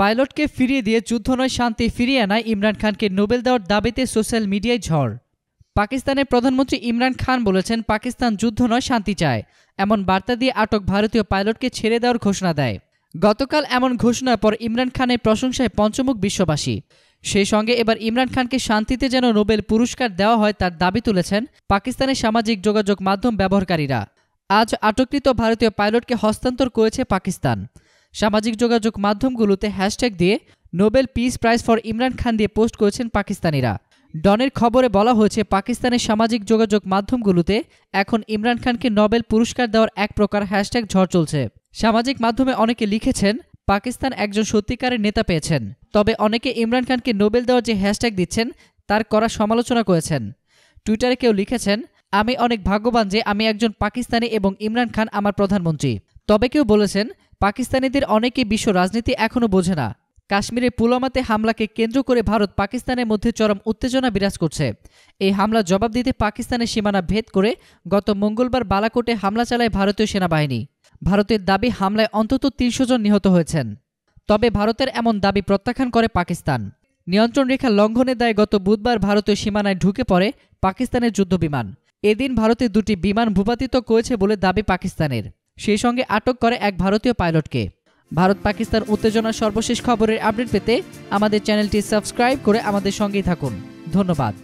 পাইলটকে ফিরিয়ে দিয়ে যুদ্ধ নয়, শান্তি ফিরিয়ে আনায় ইমরান খানকে নোবেল দেওয়ার দাবিতে সোশ্যাল মিডিয়ায় ঝড়। পাকিস্তানের প্রধানমন্ত্রী ইমরান খান বলেছেন, পাকিস্তান যুদ্ধ নয়, শান্তি চায়। এমন বার্তা দিয়ে আটক ভারতীয় পাইলটকে ছেড়ে দেওয়ার ঘোষণা দেয়। গতকাল এমন ঘোষণার পর ইমরান খানের প্রশংসায় পঞ্চমুখ বিশ্ববাসী। সেই সঙ্গে এবার ইমরান খানকে শান্তিতে যেন নোবেল পুরস্কার দেওয়া হয় তার দাবি তুলেছেন পাকিস্তানের সামাজিক যোগাযোগ মাধ্যম ব্যবহারকারীরা। আজ আটককৃত ভারতীয় পাইলটকে হস্তান্তর করেছে পাকিস্তান। সামাজিক যোগাযোগ মাধ্যমগুলোতে হ্যাশট্যাগ দিয়ে Nobel peace prize for Imran Khan দিয়ে পোস্ট করেছেন পাকিস্তানিরা। ডনের খবরে বলা হয়েছে, পাকিস্তানের সামাজিক যোগাযোগ মাধ্যমগুলোতে এখন ইমরান খানকে নোবেল পুরস্কার দেওয়ার এক প্রকার হ্যাশট্যাগ ঝড় চলছে। সামাজিক মাধ্যমে অনেকে লিখেছেন, পাকিস্তান একজন সত্যিকারের নেতা পেয়েছেন। তবে অনেকে ইমরান খানকে নোবেল দেওয়ার যে হ্যাশট্যাগ দিচ্ছেন, তার করা সমালোচনা করেছেন। টুইটারে কেউ লিখেছেন, আমি অনেক ভাগ্যবান যে আমি একজন পাকিস্তানি এবং ইমরান খান আমার প্রধানমন্ত্রী। তবে কেউ বলেছেন পাকিস্তানিদের অনেকেই বিশ্ব রাজনীতি এখনও বোঝে না। কাশ্মীরে পুলওয়ামাতে হামলাকে কেন্দ্র করে ভারত পাকিস্তানের মধ্যে চরম উত্তেজনা বিরাজ করছে। এই হামলা জবাব দিতে পাকিস্তানের সীমানা ভেদ করে গত মঙ্গলবার বালাকোটে হামলা চালায় ভারতীয় সেনাবাহিনী। ভারতের দাবি হামলায় অন্তত তিনশো জন নিহত হয়েছেন। তবে ভারতের এমন দাবি প্রত্যাখ্যান করে পাকিস্তান। নিয়ন্ত্রণ রেখা লঙ্ঘনের দায়ে গত বুধবার ভারতীয় সীমানায় ঢুকে পড়ে পাকিস্তানের যুদ্ধবিমান। এদিন ভারতে দুটি বিমান ভূপাতিত করেছে বলে দাবি পাকিস্তানের। সেই সঙ্গে আটক করে এক ভারতীয় পাইলটকে। ভারত পাকিস্তান উত্তেজনার সর্বশেষ খবরের আপডেট পেতে আমাদের চ্যানেলটি সাবস্ক্রাইব করে আমাদের সঙ্গেই থাকুন। ধন্যবাদ।